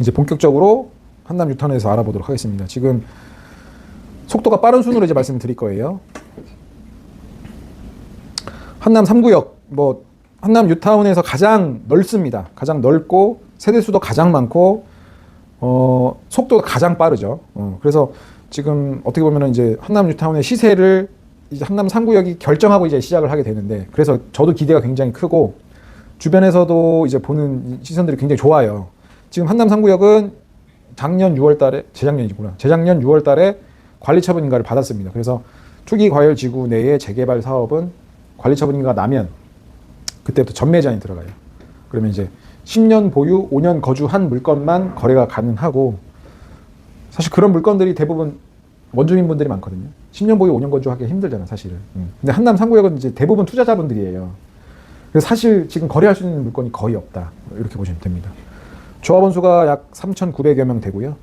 이제 본격적으로 한남 유턴에서 알아보도록 하겠습니다. 지금 속도가 빠른 순으로 이제 말씀을 드릴 거예요. 한남 3구역 뭐 한남 뉴타운에서 가장 넓습니다. 가장 넓고 세대 수도 가장 많고 어 속도가 가장 빠르죠. 어 그래서 지금 어떻게 보면은 이제 한남 뉴타운의 시세를 이제 한남 3구역이 결정하고 이제 시작을 하게 되는데 그래서 저도 기대가 굉장히 크고 주변에서도 이제 보는 시선들이 굉장히 좋아요. 지금 한남 3구역은 작년 6월 달에 재작년이구나. 재작년 6월 달에 관리 처분 인가를 받았습니다. 그래서 투기 과열 지구 내의 재개발 사업은 관리 처분 인가가 나면 그때부터 전매 제한이 들어가요. 그러면 이제 10년 보유, 5년 거주한 물건만 거래가 가능하고 사실 그런 물건들이 대부분 원주민 분들이 많거든요. 10년 보유, 5년 거주하기 힘들잖아, 사실은. 음. 근데 한남 3구역은 이제 대부분 투자자분들이에요. 그래서 사실 지금 거래할 수 있는 물건이 거의 없다. 이렇게 보시면 됩니다. 조합원 수가 약 3,900여 명 되고요.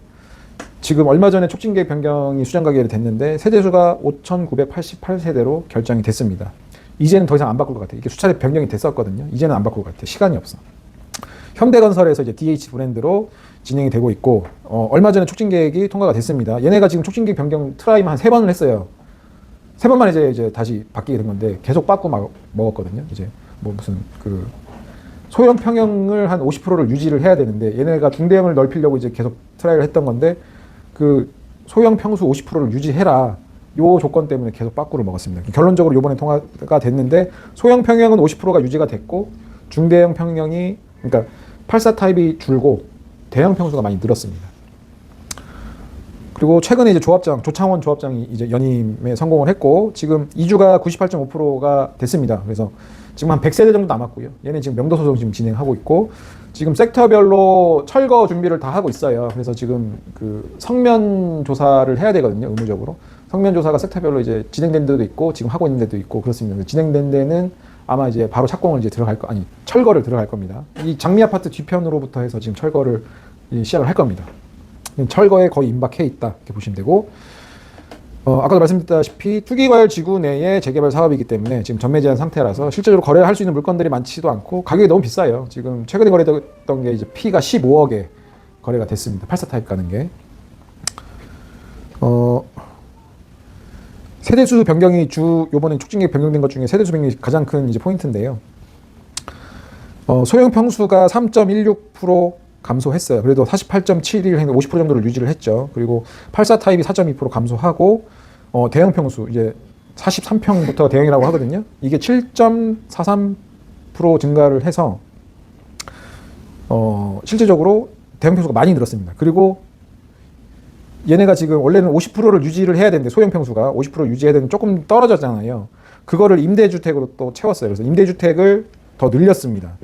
지금 얼마 전에 촉진계획 변경이 수정 가결이 됐는데 세대 수가 5,988세대로 결정이 됐습니다. 이제는 더 이상 안 바꿀 것 같아요. 이게 수차례 변경이 됐었거든요. 이제는 안 바꿀 것 같아요. 시간이 없어. 현대건설에서 이제 DH 브랜드로 진행이 되고 있고 어, 얼마 전에 촉진 계획이 통과가 됐습니다. 얘네가 지금 촉진 계획 변경 트라이만 한 세 번을 했어요. 세 번만 이제 이제 다시 바뀌게 된 건데 계속 막 먹었거든요. 이제 뭐 무슨 그 소형 평형을 한 50%를 유지를 해야 되는데 얘네가 중대형을 넓히려고 이제 계속 트라이를 했던 건데 그 소형 평수 50%를 유지해라. 요 조건 때문에 계속 빠꾸를 먹었습니다. 결론적으로 요번에 통과가 됐는데 소형 평형은 50%가 유지가 됐고 중대형 평형이 그러니까 84 타입이 줄고 대형 평수가 많이 늘었습니다. 그리고 최근에 이제 조합장 조창원 조합장이 이제 연임에 성공을 했고 지금 이주가 98.5%가 됐습니다. 그래서 지금 한 100세대 정도 남았고요. 얘는 지금 명도 소송 지금 진행하고 있고 지금 섹터별로 철거 준비를 다 하고 있어요. 그래서 지금 그 성면 조사를 해야 되거든요. 의무적으로. 성면 조사가 섹터별로 이제 진행된 데도 있고 지금 하고 있는 데도 있고 그렇습니다. 진행된 데는 아마 이제 바로 착공을 이제 들어갈 거 아니 철거를 들어갈 겁니다. 이 장미 아파트 뒤편으로부터 해서 지금 철거를 이 시작을 할 겁니다. 철거에 거의 임박해 있다 이렇게 보시면 되고 어, 아까도 말씀드렸다시피 투기과열 지구 내의 재개발 사업이기 때문에 지금 전매 제한 상태라서 실제로 거래할 수 있는 물건들이 많지도 않고 가격이 너무 비싸요. 지금 최근에 거래됐던 게 이제 P가 15억에 거래가 됐습니다. 84 타입 가는 게. 어, 세대수 변경이 주 요번에 촉진계획 변경된 것 중에 세대수 변경이 가장 큰 이제 포인트인데요. 어, 소형 평수가 3.16% 감소했어요. 그래도 48.71 했는데 50% 정도를 유지를 했죠. 그리고 84 타입이 4.2% 감소하고 어, 대형 평수 이제 43평부터 대형이라고 하거든요. 이게 7.43% 증가를 해서 어, 실질적으로 대형 평수가 많이 늘었습니다. 그리고 얘네가 지금 원래는 50%를 유지를 해야 되는데 소형 평수가 50% 유지해야 되는데 조금 떨어졌잖아요. 그거를 임대주택으로 또 채웠어요. 그래서 임대주택을 더 늘렸습니다.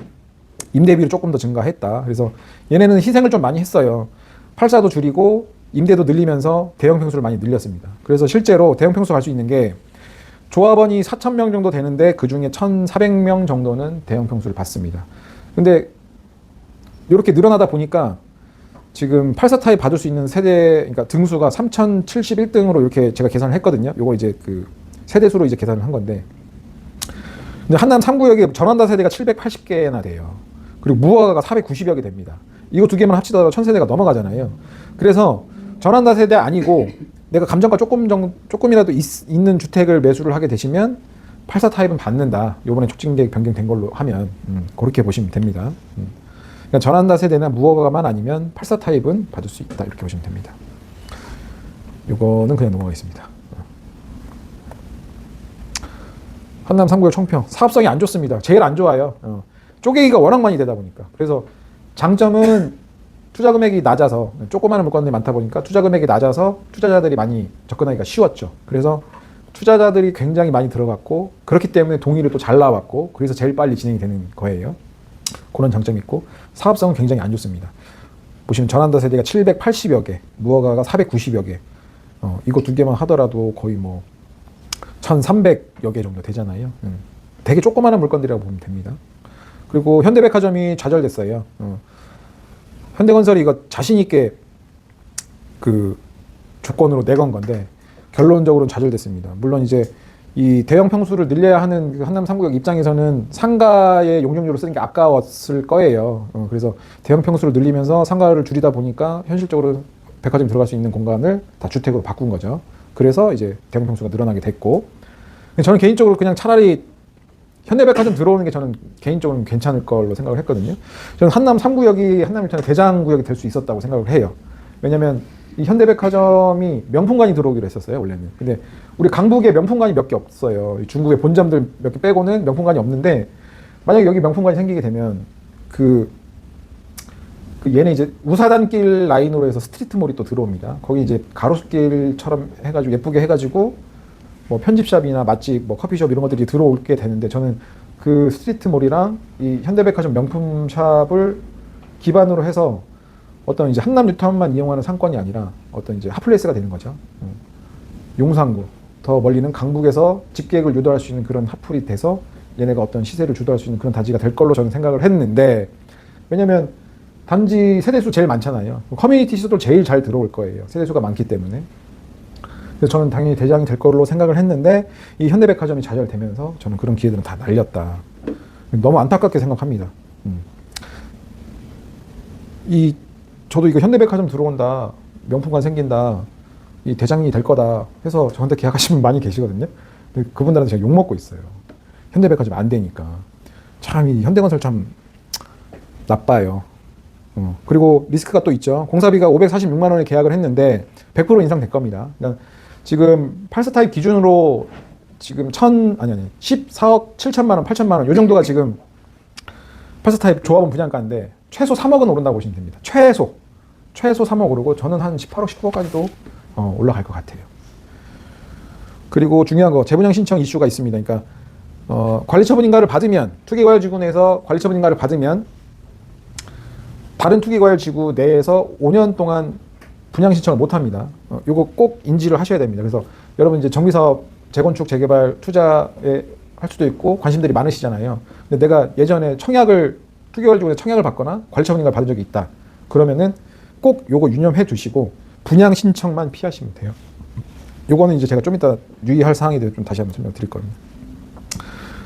임대비를 조금 더 증가했다. 그래서 얘네는 희생을 좀 많이 했어요. 팔사도 줄이고 임대도 늘리면서 대형 평수를 많이 늘렸습니다. 그래서 실제로 대형 평수 갈 수 있는 게 조합원이 4,000명 정도 되는데 그 중에 1,400명 정도는 대형 평수를 받습니다. 근데 이렇게 늘어나다 보니까 지금 84 타입 받을 수 있는 세대, 그러니까 등수가 3,071등으로 이렇게 제가 계산을 했거든요. 요거 이제 그 세대 수로 이제 계산을 한 건데. 근데 한남 3구역에 전환다 세대가 780개나 돼요. 그리고 무허가가 490여 개 됩니다. 이거 두 개만 합치더라도 1000세대가 넘어가잖아요. 그래서 전환다 세대 아니고 내가 감정가 조금 정, 조금이라도 있, 는 주택을 매수를 하게 되시면 84 타입은 받는다. 요번에 촉진 계획 변경된 걸로 하면 음, 그렇게 보시면 됩니다. 음. 그러니까 전환다 세대나 무허가만 아니면 84 타입은 받을 수 있다. 이렇게 보시면 됩니다. 요거는 그냥 넘어가겠습니다. 한남 3구역 총평 사업성이 안 좋습니다. 제일 안 좋아요. 어. 쪼개기가 워낙 많이 되다 보니까 그래서 장점은 투자 금액이 낮아서 조그마한 물건들이 많다 보니까 투자 금액이 낮아서 투자자들이 많이 접근하기가 쉬웠죠. 그래서 투자자들이 굉장히 많이 들어갔고 그렇기 때문에 동의를 또 잘 나왔고 그래서 제일 빨리 진행이 되는 거예요. 그런 장점이 있고 사업성은 굉장히 안 좋습니다. 보시면 전환다 세대가 780여 개, 무허가가 490여 개. 어, 이거 두 개만 하더라도 거의 뭐 1,300여 개 정도 되잖아요. 음. 되게 조그마한 물건들이라고 보면 됩니다. 그리고 현대백화점이 좌절됐어요. 어. 현대건설이 이거 자신 있게 그 조건으로 내건 건데 결론적으로는 좌절됐습니다. 물론 이제 이 대형 평수를 늘려야 하는 그 한남 3구역 입장에서는 상가의 용적률을 쓰는 게 아까웠을 거예요. 어, 그래서 대형 평수를 늘리면서 상가를 줄이다 보니까 현실적으로 백화점 들어갈 수 있는 공간을 다 주택으로 바꾼 거죠. 그래서 이제 대형 평수가 늘어나게 됐고 저는 개인적으로 그냥 차라리 현대백화점 들어오는 게 저는 개인적으로 괜찮을 걸로 생각을 했거든요. 저는 한남 3구역이 한남 일탄의 대장 구역이 될 수 있었다고 생각을 해요. 왜냐면 이 현대백화점이 명품관이 들어오기로 했었어요, 원래는. 근데 우리 강북에 명품관이 몇 개 없어요. 이 중국의 본점들 몇 개 빼고는 명품관이 없는데 만약에 여기 명품관이 생기게 되면 그, 그 얘네 이제 우사단길 라인으로 해서 스트리트몰이 또 들어옵니다. 거기 이제 가로수길처럼 해가지고 예쁘게 해가지고 뭐 편집샵이나 맛집, 뭐 커피숍 이런 것들이 들어올게 되는데 저는 그 스트리트몰이랑 이 현대백화점 명품샵을 기반으로 해서 어떤 이제 한남 뉴타운만 이용하는 상권이 아니라 어떤 이제 핫플레이스가 되는 거죠. 음. 용산구 더 멀리는 강북에서 집계획을 유도할 수 있는 그런 핫플이 돼서 얘네가 어떤 시세를 주도할 수 있는 그런 단지가 될 걸로 저는 생각을 했는데 왜냐면 단지 세대수 제일 많잖아요. 커뮤니티 수도 제일 잘 들어올 거예요. 세대수가 많기 때문에. 그래서 저는 당연히 대장이 될 걸로 생각을 했는데 이 현대백화점이 좌절되면서 저는 그런 기회들은 다 날렸다. 너무 안타깝게 생각합니다. 음. 이 저도 이거 현대백화점 들어온다, 명품관 생긴다, 이 대장이 될 거다 해서 저한테 계약하시는 분 많이 계시거든요. 근데 그분들한테 제가 욕 먹고 있어요. 현대백화점 안 되니까 참 이 현대건설 참 나빠요. 어, 그리고 리스크가 또 있죠. 공사비가 546만 원에 계약을 했는데 100% 인상될 겁니다. 그러니까 지금 8스 타입 기준으로 지금 천 아니 아니 14억 7천만 원, 8천만 원 요 정도가 지금 8스 타입 조합원 분양가인데 최소 3억은 오른다고 보시면 됩니다. 최소 최소 3억 오르고 저는 한 18억 19억까지도 어, 올라갈 것 같아요. 그리고 중요한 거 재분양 신청 이슈가 있습니다. 그러니까 어, 관리처분 인가를 받으면 투기과열지구내에서 관리처분 인가를 받으면 다른 투기과열지구 내에서 5년 동안 분양 신청을 못 합니다. 어, 요거 꼭 인지를 하셔야 됩니다. 그래서 여러분 이제 정비사업 재건축 재개발 투자에 할 수도 있고 관심들이 많으시잖아요. 근데 내가 예전에 청약을 투기과열지구에 청약을 받거나 관리처분 인가를 받은 적이 있다. 그러면은 꼭 요거 유념해 두시고 분양 신청만 피하시면 돼요. 요거는 이제 제가 좀 이따 유의할 사항에 대해서 좀 다시 한번 설명드릴 겁니다.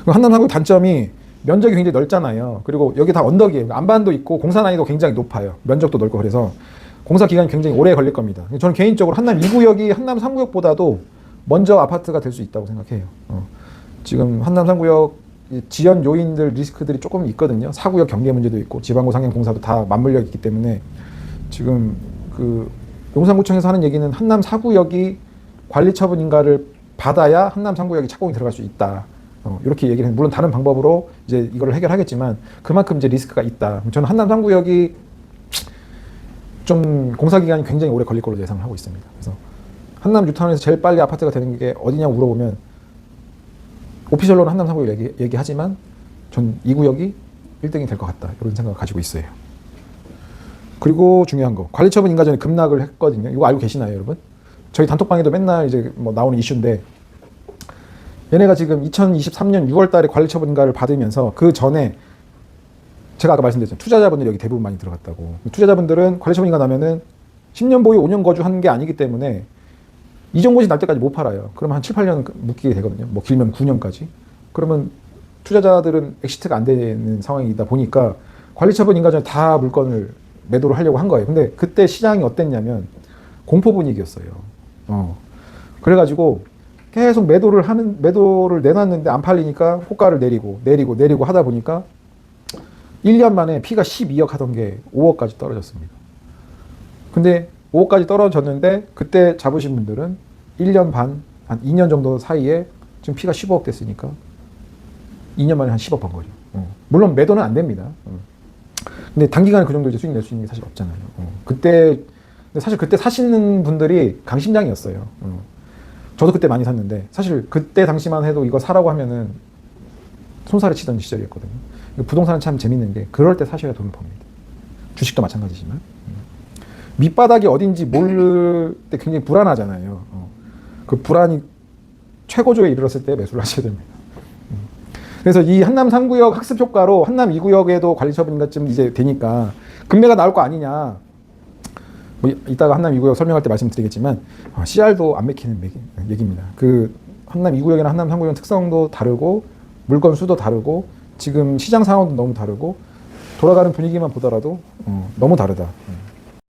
한남상구 단점이 면적이 굉장히 넓잖아요. 그리고 여기 다 언덕이에요. 안반도 있고 공사 난이도 굉장히 높아요. 면적도 넓고 그래서 공사 기간이 굉장히 오래 걸릴 겁니다. 저는 개인적으로 한남 2구역이 한남 3구역보다도 먼저 아파트가 될 수 있다고 생각해요. 어. 지금 한남 3구역 지연 요인들 리스크들이 조금 있거든요. 4구역 경계 문제도 있고 지방구 상행 공사도 다 맞물려 있기 때문에 지금 그 용산구청에서 하는 얘기는 한남 4구역이 관리 처분 인가를 받아야 한남 3구역이 착공이 들어갈 수 있다. 어, 이렇게 얘기를 해. 물론 다른 방법으로 이제 이거를 해결하겠지만 그만큼 이제 리스크가 있다. 저는 한남 3구역이 좀 공사 기간이 굉장히 오래 걸릴 걸로 예상을 하고 있습니다. 그래서 한남 뉴타운에서 제일 빨리 아파트가 되는 게 어디냐고 물어보면 오피셜로는 한남 3구역 얘기, 얘기하지만 전 이 구역이 1등이 될 것 같다. 이런 생각을 가지고 있어요. 그리고 중요한 거 관리처분 인가 전에 급락을 했거든요. 이거 알고 계시나요, 여러분? 저희 단톡방에도 맨날 이제 뭐 나오는 이슈인데 얘네가 지금 2023년 6월 달에 관리처분 인가를 받으면서 그 전에 제가 아까 말씀드렸죠 투자자분들이 여기 대부분 많이 들어갔다고 투자자분들은 관리처분 인가 나면은 10년 보유 5년 거주하는 게 아니기 때문에 이정고시 날 때까지 못 팔아요. 그러면 한 7, 8년 묶이게 되거든요. 뭐 길면 9년까지. 그러면 투자자들은 엑시트가 안 되는 상황이다 보니까 관리처분 인가 전에 다 물건을 매도를 하려고 한 거예요. 근데 그때 시장이 어땠냐면 공포 분위기였어요. 어. 그래가지고 계속 매도를 하는 매도를 내놨는데 안 팔리니까 호가를 내리고 내리고 내리고 하다 보니까 1년 만에 피가 12억 하던 게 5억까지 떨어졌습니다. 근데 5억까지 떨어졌는데 그때 잡으신 분들은 1년 반, 한 2년 정도 사이에 지금 피가 15억 됐으니까 2년 만에 한 10억 번 거죠. 어. 물론 매도는 안 됩니다. 어. 근데 단기간에 그 정도 이제 수익 낼 수 있는 게 사실 없잖아요. 어. 그때 사실 그때 사시는 분들이 강심장이었어요. 어. 저도 그때 많이 샀는데 사실 그때 당시만 해도 이거 사라고 하면은 손살에 치던 시절이었거든요. 부동산은 참 재밌는 게 그럴 때 사셔야 돈을 법니다. 주식도 마찬가지지만 음. 밑바닥이 어딘지 모를 때 굉장히 불안하잖아요. 어. 그 불안이 최고조에 이르렀을 때 매수를 하셔야 됩니다. 음. 그래서 이 한남 3구역 학습 효과로 한남 2구역에도 관리 처분인가쯤 이제 되니까 금매가 나올 거 아니냐. 뭐 이따가 한남 2구역 설명할 때 말씀드리겠지만 어, CR도 안 맥히는 얘기입니다. 그 한남 2구역이나 한남 3구역 특성도 다르고 물건 수도 다르고 지금 시장 상황도 너무 다르고 돌아가는 분위기만 보더라도 어, 너무 다르다. 음.